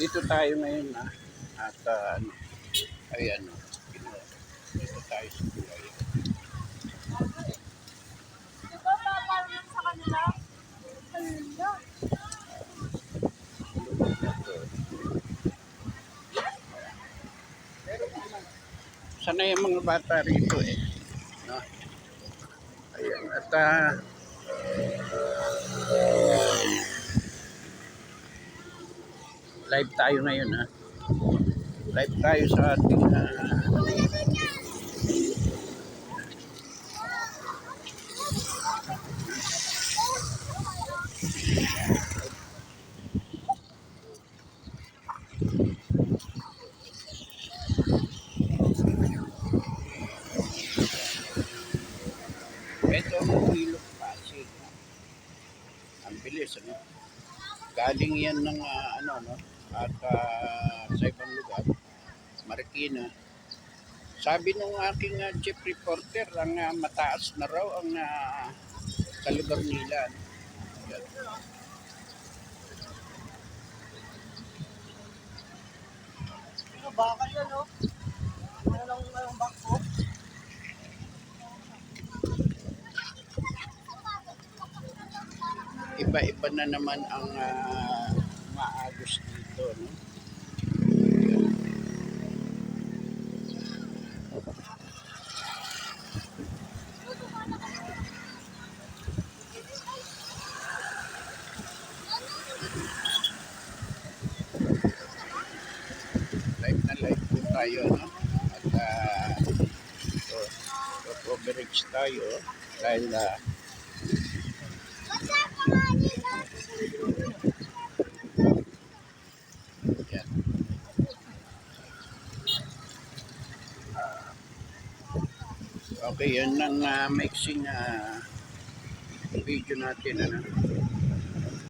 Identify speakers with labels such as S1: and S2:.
S1: Dito tayo ngayon na at ah, ano, ayan, oh, pino- dito tayo sa tulay.
S2: Diba paparin sa kanila? Hala.
S1: Sana yung mga bata rito eh. No? Ayan, at ah, live tayo ngayon ha. Live tayo sa ating ah, Ito ang ilog Pasig. Ang ano? Galing yan ng ah, ano, no? At ah, sa ibang lugar, Marikina. Sabi nung aking ah, chief reporter, ang ah, mataas na raw ang ah, sa lugar nila. Yan.
S2: Bakal yan, no? Ano lang bangko?
S1: Iba-iba na naman ang ah, maagos dito, no? live na live po tayo no? at uh, ito coverage tayo dahil uh, okay yan ang uh, mixing uh, video natin ano